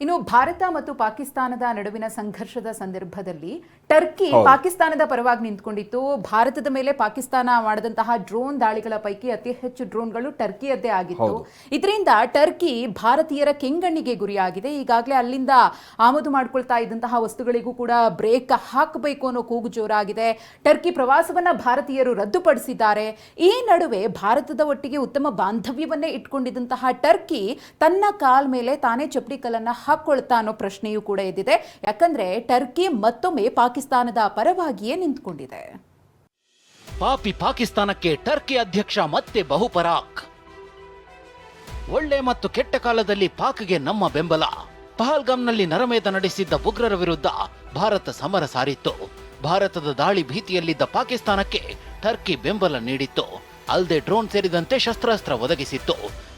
ಇನ್ನು ಭಾರತ ಮತ್ತು ಪಾಕಿಸ್ತಾನದ ನಡುವಿನ ಸಂಘರ್ಷದ ಸಂದರ್ಭದಲ್ಲಿ ಟರ್ಕಿ ಪಾಕಿಸ್ತಾನದ ಪರವಾಗಿ ನಿಂತ್ಕೊಂಡಿತ್ತು. ಭಾರತದ ಮೇಲೆ ಪಾಕಿಸ್ತಾನ ಮಾಡಿದಂತಹ ಡ್ರೋನ್ ದಾಳಿಗಳ ಪೈಕಿ ಅತಿ ಹೆಚ್ಚು ಡ್ರೋನ್ಗಳು ಟರ್ಕಿಯದ್ದೇ ಆಗಿತ್ತು. ಇದರಿಂದ ಟರ್ಕಿ ಭಾರತೀಯರ ಕೆಂಗಣ್ಣಿಗೆ ಗುರಿಯಾಗಿದೆ. ಈಗಾಗಲೇ ಅಲ್ಲಿಂದ ಆಮದು ಮಾಡ್ಕೊಳ್ತಾ ಇದ್ದಂತಹ ವಸ್ತುಗಳಿಗೂ ಕೂಡ ಬ್ರೇಕ್ ಹಾಕಬೇಕು ಅನ್ನೋ ಕೂಗು ಜೋರಾಗಿದೆ. ಟರ್ಕಿ ಪ್ರವಾಸವನ್ನ ಭಾರತೀಯರು ರದ್ದುಪಡಿಸಿದ್ದಾರೆ. ಈ ನಡುವೆ ಭಾರತದ ಒಟ್ಟಿಗೆ ಉತ್ತಮ ಬಾಂಧವ್ಯವನ್ನೇ ಇಟ್ಕೊಂಡಿದ್ದಂತಹ ಟರ್ಕಿ ತನ್ನ ಕಾಲ್ ಮೇಲೆ ತಾನೇ ಚಪ್ಪಡಿ ಕಲ್ಲನ್ನ ಹಾಕೊಳ್ತಾ ಅನ್ನೋ ಪ್ರಶ್ನೆಯೂ ಕೂಡ ಇದ್ದಿದೆ ಯಾಕಂದ್ರೆ ಟರ್ಕಿ ಮತ್ತೊಮ್ಮೆ ಪಾಕಿಸ್ತಾನದ ಪರವಾಗಿಯೇ ನಿಂತ್ಕೊಂಡಿದೆ. ಪಾಪಿ ಪಾಕಿಸ್ತಾನಕ್ಕೆ ಟರ್ಕಿ ಅಧ್ಯಕ್ಷ ಮತ್ತೆ ಬಹುಪರಾಕ್. ಒಳ್ಳೆ ಮತ್ತು ಕೆಟ್ಟ ಕಾಲದಲ್ಲಿ ಪಾಕ್ಗೆ ನಮ್ಮ ಬೆಂಬಲ. ಪಹಲ್ಗಾಮ್ನಲ್ಲಿ ನರಮೇಧ ನಡೆಸಿದ್ದ ಉಗ್ರರ ವಿರುದ್ಧ ಭಾರತ ಸಮರ ಸಾರಿತ್ತು. ಭಾರತದ ದಾಳಿ ಭೀತಿಯಲ್ಲಿದ್ದ ಪಾಕಿಸ್ತಾನಕ್ಕೆ ಟರ್ಕಿ ಬೆಂಬಲ ನೀಡಿತ್ತು. ಅಲ್ಲದೆ ಡ್ರೋನ್ ಸೇರಿದಂತೆ ಶಸ್ತ್ರಾಸ್ತ್ರ ಒದಗಿಸಿತ್ತು.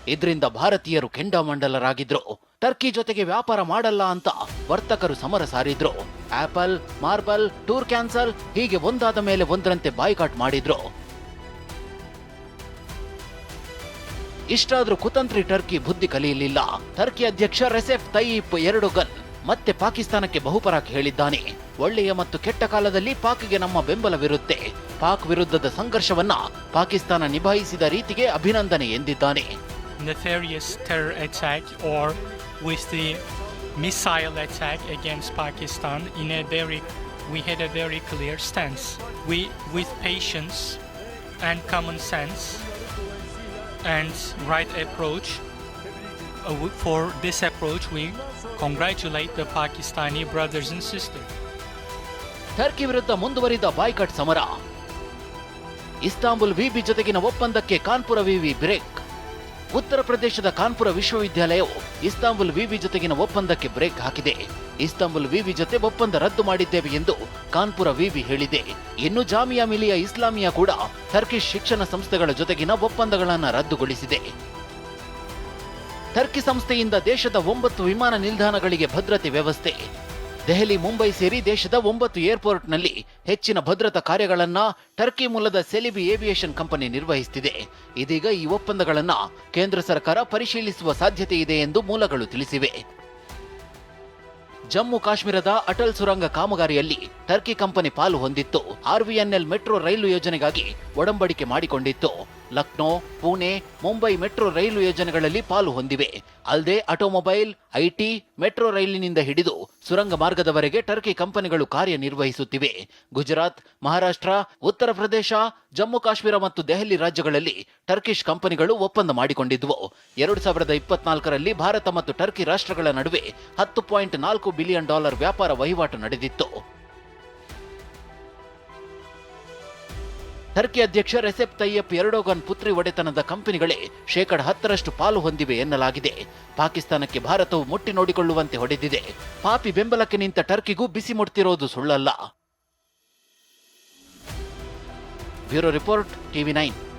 ಇದರಿಂದ ಭಾರತೀಯರು ಕೆಂಡಾಮಂಡಲರಾಗಿದ್ರು. ಟರ್ಕಿ ಜೊತೆಗೆ ವ್ಯಾಪಾರ ಮಾಡಲ್ಲ ಅಂತ ವರ್ತಕರು ಸಮರ ಸಾರಿದ್ರು. ಆಪಲ್, ಮಾರ್ಬಲ್, ಟೂರ್ ಕ್ಯಾನ್ಸಲ್ ಹೀಗೆ ಒಂದಾದ ಮೇಲೆ ಒಂದರಂತೆ ಬಾಯ್ಕಾಟ್ ಮಾಡಿದ್ರು. ಇಷ್ಟಾದ್ರೂ ಕುತಂತ್ರಿ ಟರ್ಕಿ ಬುದ್ಧಿ ಕಲಿಯಲಿಲ್ಲ. ಟರ್ಕಿ ಅಧ್ಯಕ್ಷ ರೆಸೆಫ್ ಎರಡು ಗನ್ ಮತ್ತೆ ಪಾಕಿಸ್ತಾನಕ್ಕೆ ಬಹುಪರಾಕ್ ಹೇಳಿದ್ದಾನೆ. ಒಳ್ಳೆಯ ಮತ್ತು ಕೆಟ್ಟ ಕಾಲದಲ್ಲಿ ಪಾಕ್ಗೆ ನಮ್ಮ ಬೆಂಬಲವಿರುತ್ತೆ. ಪಾಕ್ ವಿರುದ್ಧದ ಸಂಘರ್ಷವನ್ನ ಪಾಕಿಸ್ತಾನ ನಿಭಾಯಿಸಿದ ರೀತಿಗೆ ಅಭಿನಂದನೆ ಎಂದಿದ್ದಾನೆ. nefarious terror attack or with the missile attack against Pakistan in a very we had a very clear stance. We with patience and common sense and right approach uh, w- for this approach we congratulate the Pakistani brothers and sisters. Turkey ವಿರುದ್ಧ ಮುಂದುವರಿದ boycott ಸಮರ Istanbul ವಿವಿ ಜೊತೆಗಿನ ಒಪ್ಪಂದಕ್ಕೆ ಕಾನ್ಪುರ ವಿವಿ break ಉತ್ತರ ಪ್ರದೇಶದ ಕಾನ್ಪುರ ವಿಶ್ವವಿದ್ಯಾಲಯವು ಇಸ್ತಾಂಬುಲ್ ವಿವಿ ಜೊತೆಗಿನ ಒಪ್ಪಂದಕ್ಕೆ ಬ್ರೇಕ್ ಹಾಕಿದೆ. ಇಸ್ತಾಂಬುಲ್ ವಿವಿ ಜೊತೆ ಒಪ್ಪಂದ ರದ್ದು ಮಾಡಿದ್ದೇವೆ ಎಂದು ಕಾನ್ಪುರ ವಿವಿ ಹೇಳಿದೆ. ಇನ್ನು ಜಾಮಿಯಾ ಮಿಲಿಯಾ ಇಸ್ಲಾಮಿಯಾ ಕೂಡ ಟರ್ಕಿಶ್ ಶಿಕ್ಷಣ ಸಂಸ್ಥೆಗಳ ಜೊತೆಗಿನ ಒಪ್ಪಂದಗಳನ್ನು ರದ್ದುಗೊಳಿಸಿದೆ. ಟರ್ಕಿ ಸಂಸ್ಥೆಯಿಂದ ದೇಶದ ಒಂಬತ್ತು ವಿಮಾನ ನಿಲ್ದಾಣಗಳಿಗೆ ಭದ್ರತೆ ವ್ಯವಸ್ಥೆ. ದೆಹಲಿ, ಮುಂಬೈ ಸೇರಿ ದೇಶದ ಒಂಬತ್ತು ಏರ್ಪೋರ್ಟ್ನಲ್ಲಿ ಹೆಚ್ಚಿನ ಭದ್ರತಾ ಕಾರ್ಯಗಳನ್ನು ಟರ್ಕಿ ಮೂಲದ ಸೆಲಿಬಿ ಏವಿಯೇಷನ್ ಕಂಪನಿ ನಿರ್ವಹಿಸುತ್ತಿದೆ ಇದೀಗ ಈ ಒಪ್ಪಂದಗಳನ್ನು ಕೇಂದ್ರ ಸರ್ಕಾರ ಪರಿಶೀಲಿಸುವ ಸಾಧ್ಯತೆ ಇದೆ ಎಂದು ಮೂಲಗಳು ತಿಳಿಸಿವೆ. ಜಮ್ಮು ಕಾಶ್ಮೀರದ ಅಟಲ್ ಸುರಂಗ ಕಾಮಗಾರಿಯಲ್ಲಿ ಟರ್ಕಿ ಕಂಪನಿ ಪಾಲು ಹೊಂದಿತ್ತು. ಆರ್ವಿಎನ್ಎಲ್ ಮೆಟ್ರೋ ರೈಲು ಯೋಜನೆಗಾಗಿ ಒಡಂಬಡಿಕೆ ಮಾಡಿಕೊಂಡಿತ್ತು. ಲಕ್ನೋ, ಪುಣೆ, ಮುಂಬೈ ಮೆಟ್ರೋ ರೈಲು ಯೋಜನೆಗಳಲ್ಲಿ ಪಾಲು ಹೊಂದಿವೆ. ಅಲ್ಲದೆ ಆಟೋಮೊಬೈಲ್, ಐಟಿ, ಮೆಟ್ರೋ ರೈಲಿನಿಂದ ಹಿಡಿದು ಸುರಂಗ ಮಾರ್ಗದವರೆಗೆ ಟರ್ಕಿ ಕಂಪನಿಗಳು ಕಾರ್ಯನಿರ್ವಹಿಸುತ್ತಿವೆ. ಗುಜರಾತ್, ಮಹಾರಾಷ್ಟ್ರ, ಉತ್ತರ ಪ್ರದೇಶ, ಜಮ್ಮು ಕಾಶ್ಮೀರ ಮತ್ತು ದೆಹಲಿ ರಾಜ್ಯಗಳಲ್ಲಿ ಟರ್ಕಿಶ್ ಕಂಪನಿಗಳು ಒಪ್ಪಂದ ಮಾಡಿಕೊಂಡಿದ್ವು. ಎರಡು ಸಾವಿರದ ಇಪ್ಪತ್ನಾಲ್ಕರಲ್ಲಿ ಭಾರತ ಮತ್ತು ಟರ್ಕಿ ರಾಷ್ಟ್ರಗಳ ನಡುವೆ ಹತ್ತು ಪಾಯಿಂಟ್ ನಾಲ್ಕು ಬಿಲಿಯನ್ ಡಾಲರ್ ವ್ಯಾಪಾರ ವಹಿವಾಟು ನಡೆದಿತ್ತು. ಟರ್ಕಿ ಅಧ್ಯಕ್ಷ ರೆಸೆಪ್ ತಯ್ಯಪ್ ಎರಡೋಗನ್ ಪುತ್ರಿ ಒಡೆತನದ ಕಂಪನಿಗಳೇ ಶೇಕಡ ಹತ್ತರಷ್ಟು ಪಾಲು ಹೊಂದಿವೆ ಎನ್ನಲಾಗಿದೆ. ಪಾಕಿಸ್ತಾನಕ್ಕೆ ಭಾರತವು ಮುಟ್ಟಿ ನೋಡಿಕೊಳ್ಳುವಂತೆ ಹೊಡೆದಿದೆ. ಪಾಪಿ ಬೆಂಬಲಕ್ಕೆ ನಿಂತ ಟರ್ಕಿಗೂ ಬಿಸಿ ಮುಟ್ತಿರೋದು ಸುಳ್ಳಲ್ಲ. Bureau report, TV nine.